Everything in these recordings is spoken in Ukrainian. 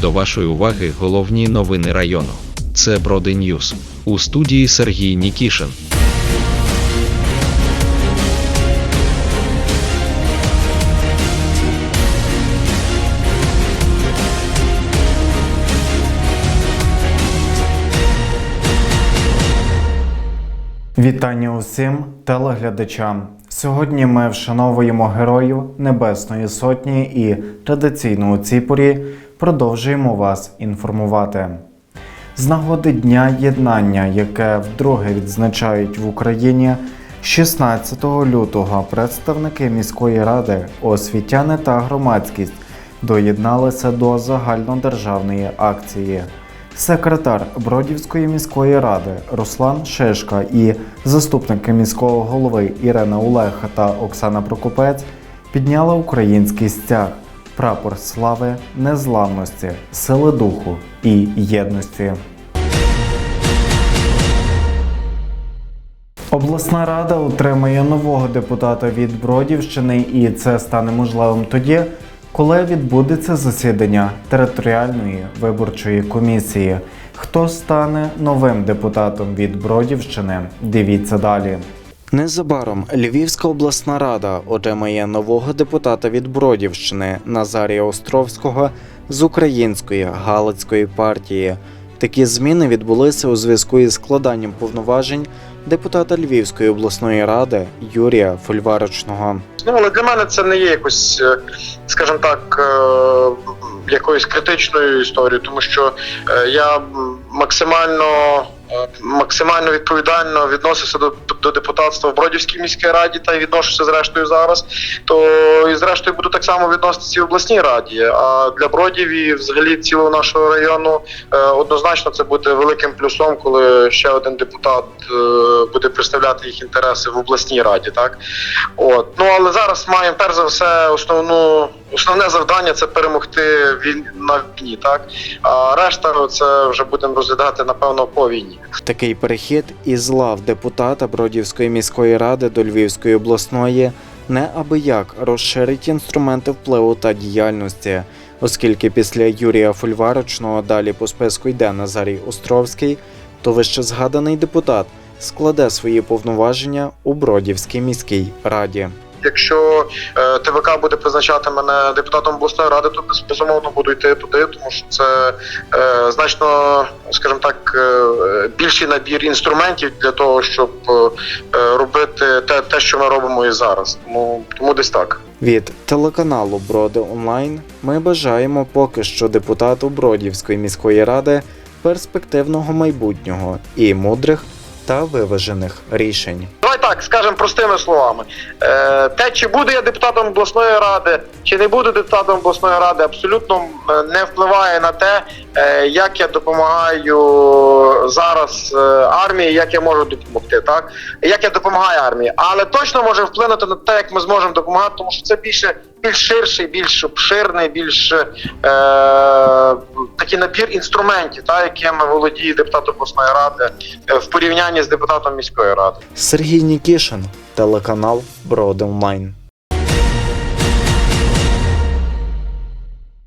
До вашої уваги головні новини району. Це Броди Ньюс. У студії Сергій Нікішин. Вітання усім телеглядачам. Сьогодні ми вшановуємо героїв Небесної Сотні і традиційно у цій порі продовжуємо вас інформувати. З нагоди Дня Єднання, яке вдруге відзначають в Україні, 16 лютого представники міської ради, освітяни та громадськість доєдналися до загальнодержавної акції. Секретар Бродівської міської ради Руслан Шишка і заступники міського голови Ірина Улеха та Оксана Прокопець підняли український стяг, прапор слави, незламності, сили духу і єдності. Обласна рада отримає нового депутата від Бродівщини, і це стане можливим тоді, коли відбудеться засідання територіальної виборчої комісії. Хто стане новим депутатом від Бродівщини? Дивіться далі. Незабаром Львівська обласна рада отримає нового депутата від Бродівщини Назарія Островського з української Галицької партії. Такі зміни відбулися у зв'язку із складанням повноважень депутата Львівської обласної ради Юрія Фольварочного. Ну, але для мене це не є якось, е, скажімо так, е, якоюсь критичною історією, тому що е, я максимально. Максимально відповідально відносився до, до депутатства в Бродівській міській раді та й відношуся зрештою зараз. То і зрештою буду так само відноситися в обласній раді. А для Бродів і взагалі цілого нашого району е, однозначно це буде великим плюсом, коли ще один депутат е, буде представляти їх інтереси в обласній раді. Так От ну але зараз маємо перш за все основну основне завдання це перемогти на війні. Так а решта це вже будемо розглядати напевно по війні. Такий перехід із лав депутата Бродівської міської ради до Львівської обласної неабияк розширить інструменти впливу та діяльності, оскільки після Юрія Фольварочного далі по списку йде Назарій Островський, то вище згаданий депутат складе свої повноваження у Бродівській міській раді. Якщо е, ТВК буде призначати мене депутатом обласної ради, то без- безумовно буду йти туди, тому що це е, значно, скажімо так, е, більший набір інструментів для того, щоб робити те, те, що ми робимо і зараз. Тому, тому десь так. Від телеканалу Броди Онлайн ми бажаємо поки що депутату Бродівської міської ради перспективного майбутнього і мудрих та виважених рішень. Давай так скажемо простими словами. Е, те, чи буду я депутатом обласної ради, чи не буду депутатом обласної ради, абсолютно е, не впливає на те, е, як я допомагаю зараз е, армії, як я можу допомогти, так як я допомагаю армії, але точно може вплинути на те, як ми зможемо допомагати, тому що це більше більш ширший, більш обширний, більш е, такий набір інструментів, та якими володіє депутат обласної ради в порівнянні з депутатом міської ради. Сергій Нікішин, телеканал Броди Онлайн.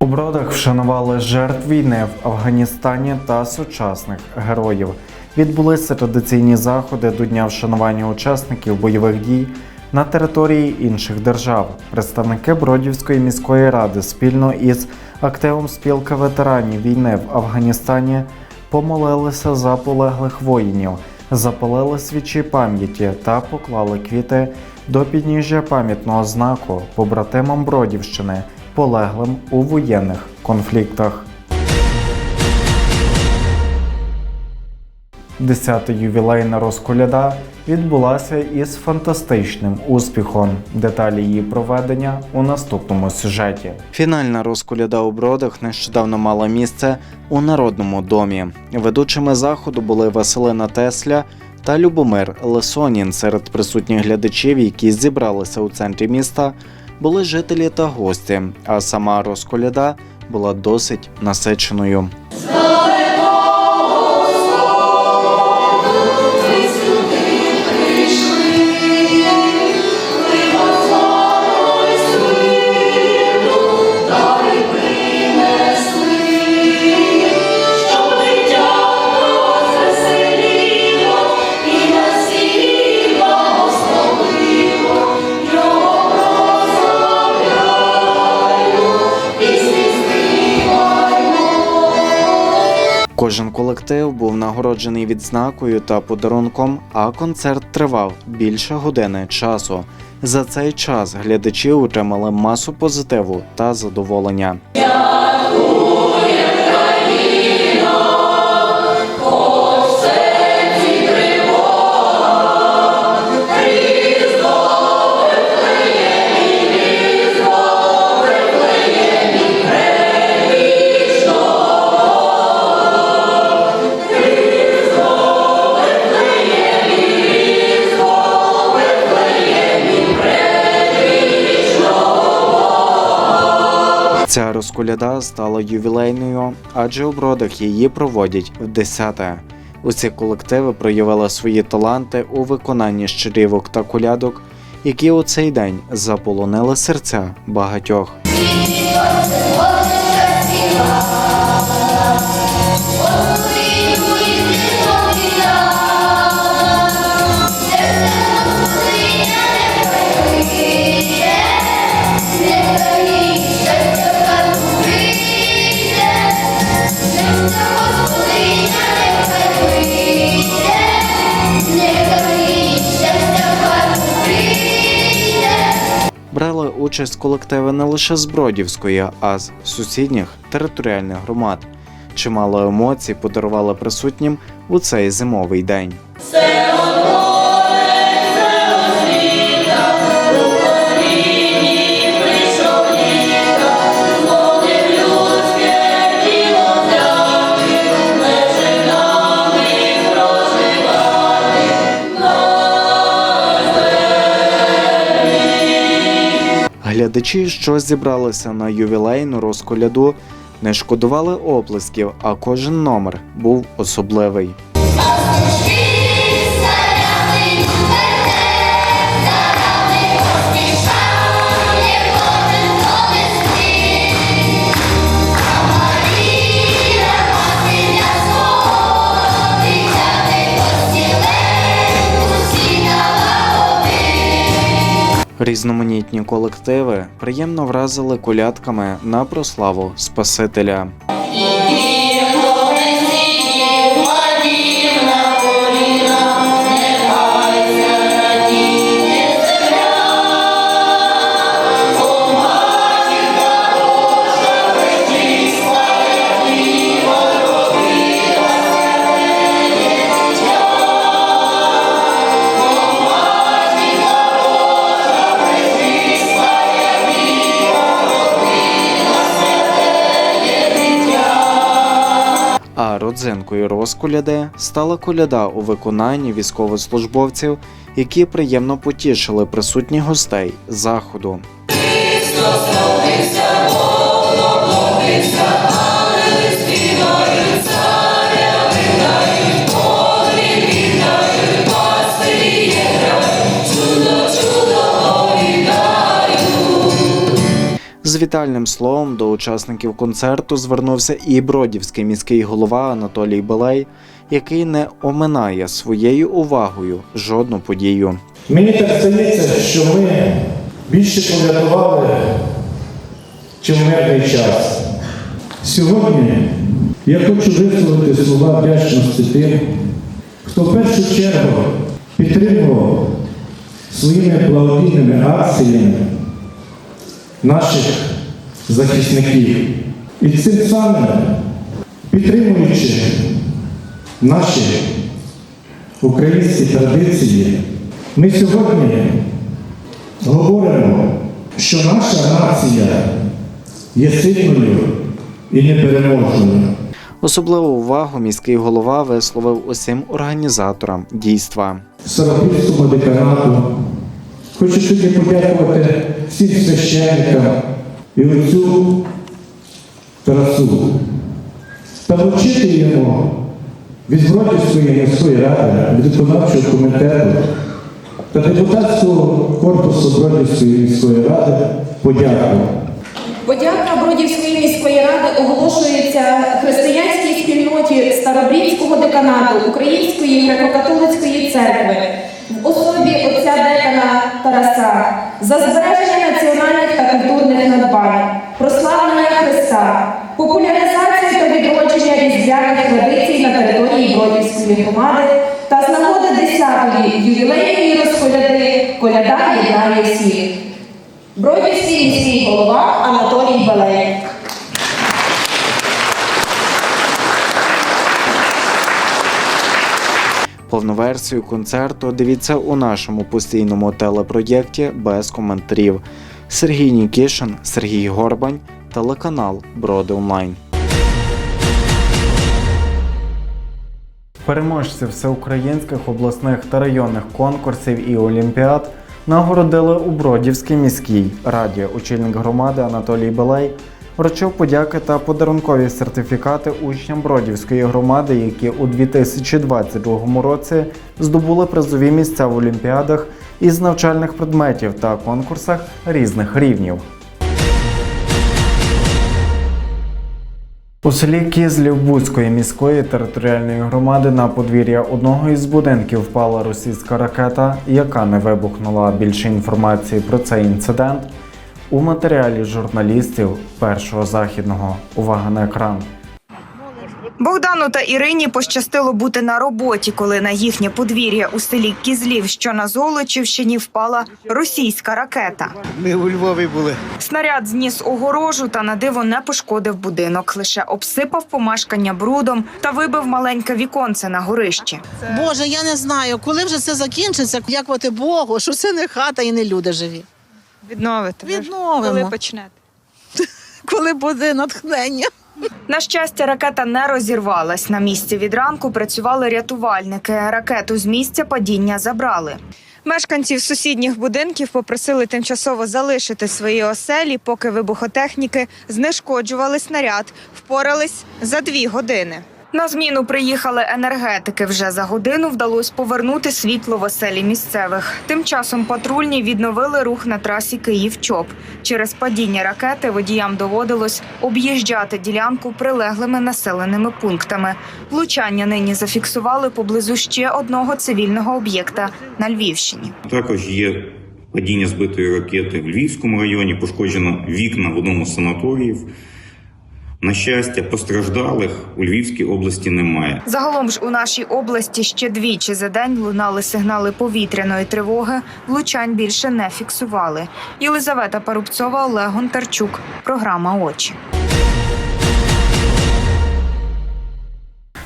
У бродах вшанували жертв війни в Афганістані та сучасних героїв. Відбулися традиційні заходи до дня вшанування учасників бойових дій на території інших держав. Представники Бродівської міської ради спільно із активом спілки ветеранів війни в Афганістані помолилися за полеглих воїнів, запалили свічі пам'яті та поклали квіти до підніжжя пам'ятного знаку побратимам Бродівщини, полеглим у воєнних конфліктах. Десята ювілейна розколяда відбулася із фантастичним успіхом. Деталі її проведення у наступному сюжеті. Фінальна розколяда у бродах нещодавно мала місце у народному домі. Ведучими заходу були Василина Тесля та Любомир Лесонін. Серед присутніх глядачів, які зібралися у центрі міста, були жителі та гості. А сама розколяда була досить насиченою. Кожен колектив був нагороджений відзнакою та подарунком, а концерт тривав більше години часу. За цей час глядачі отримали масу позитиву та задоволення. Розколяда стала ювілейною, адже у бродах її проводять в десяте. Усі колективи проявили свої таланти у виконанні щирівок та колядок, які у цей день заполонили серця багатьох. Участь колективи не лише з Бродівської, а з сусідніх територіальних громад. Чимало емоцій подарували присутнім у цей зимовий день. Глядачі, що зібралися на ювілейну розколяду, не шкодували оплесків, а кожен номер був особливий. Різноманітні колективи приємно вразили колядками на прославу Спасителя. А родзинкою розколяди стала коляда у виконанні військовослужбовців, які приємно потішили присутніх гостей заходу. Вітальним словом до учасників концерту звернувся і бродівський міський голова Анатолій Белей, який не оминає своєю увагою жодну подію. Мені так здається, що ми більше поврятували, чим мирний час. Сьогодні я хочу висловити слова вдячності тим, хто в першу чергу підтримував своїми благодійними акціями наших захисників. І цим самим підтримуючи наші українські традиції, ми сьогодні говоримо, що наша нація є сильною і непереможною. Особливу увагу міський голова висловив усім організаторам дійства. Сарапільському деканату. Хочу сьогодні подякувати всім священникам і отцю Тарасу та вручити йому від Бродівської міської ради, від виконавчого комітету та депутатського корпусу Бродівської міської ради подяку. Подяка Бродівської міської ради оголошується християнській спільноті Старобрідського деканату Української греко-католицької церкви в особі отця декана Тараса за збереження національних та культурних надбань, прославлення Христа, популяризацію та відродження різдвяних традицій на території Бродівської громади та з нагоди 10-ї ювілейної розколяди коляда єднає всіх. Бродівський міський голова Анатолій Балей. Повну версію концерту дивіться у нашому постійному телепроєкті без коментарів. Сергій Нікішин, Сергій Горбань, телеканал Броди Онлайн. Переможці всеукраїнських обласних та районних конкурсів і олімпіад нагородили у Бродівській міській раді. Очільник громади Анатолій Белей вручив подяки та подарункові сертифікати учням Бродівської громади, які у 2022 році здобули призові місця в олімпіадах із навчальних предметів та конкурсах різних рівнів. У селі Кізлів Бузької міської територіальної громади на подвір'я одного із будинків впала російська ракета, яка не вибухнула. Більше інформації про цей інцидент у матеріалі журналістів першого західного. Увага на екран. Богдану та Ірині пощастило бути на роботі, коли на їхнє подвір'я у селі Кізлів, що на Золочівщині, впала російська ракета. Ми у Львові були. Снаряд зніс огорожу та на диво не пошкодив будинок, лише обсипав помешкання брудом та вибив маленьке віконце на горищі. Боже, я не знаю, коли вже це закінчиться, дякувати Богу, що це не хата і не люди живі. Відновити Відновимо. почнете? Коли буде натхнення. На щастя, ракета не розірвалась. На місці від ранку працювали рятувальники. Ракету з місця падіння забрали. Мешканців сусідніх будинків попросили тимчасово залишити свої оселі, поки вибухотехніки знешкоджували снаряд. Впорались за дві години. На зміну приїхали енергетики. Вже за годину вдалося повернути світло в оселі місцевих. Тим часом патрульні відновили рух на трасі Київ-Чоп. Через падіння ракети водіям доводилось об'їжджати ділянку прилеглими населеними пунктами. Влучання нині зафіксували поблизу ще одного цивільного об'єкта на Львівщині. Також є падіння збитої ракети в Львівському районі, пошкоджено вікна в одному з санаторіїв. На щастя, постраждалих у Львівській області немає. Загалом ж у нашій області ще двічі за день лунали сигнали повітряної тривоги. Влучань більше не фіксували. Єлизавета Парубцова, Олег Гонтарчук. Програма Очі.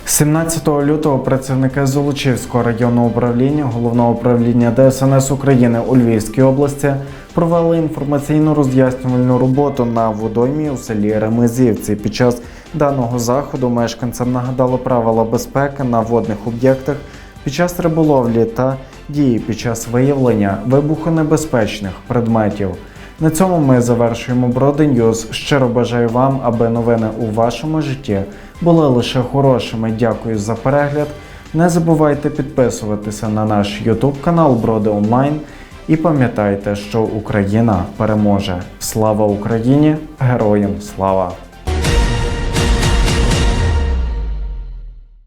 17 лютого працівники Золочівського районного управління головного управління ДСНС України у Львівській області провели інформаційно роз'яснювальну роботу на водоймі у селі Ремезівці. Під час даного заходу мешканцям нагадали правила безпеки на водних об'єктах під час риболовлі та дії під час виявлення вибухонебезпечних предметів. На цьому ми завершуємо Броди. Щиро бажаю вам, аби новини у вашому житті були лише хорошими. Дякую за перегляд. Не забувайте підписуватися на наш YouTube канал Броди Онлайн. І пам'ятайте, що Україна переможе. Слава Україні! Героям слава!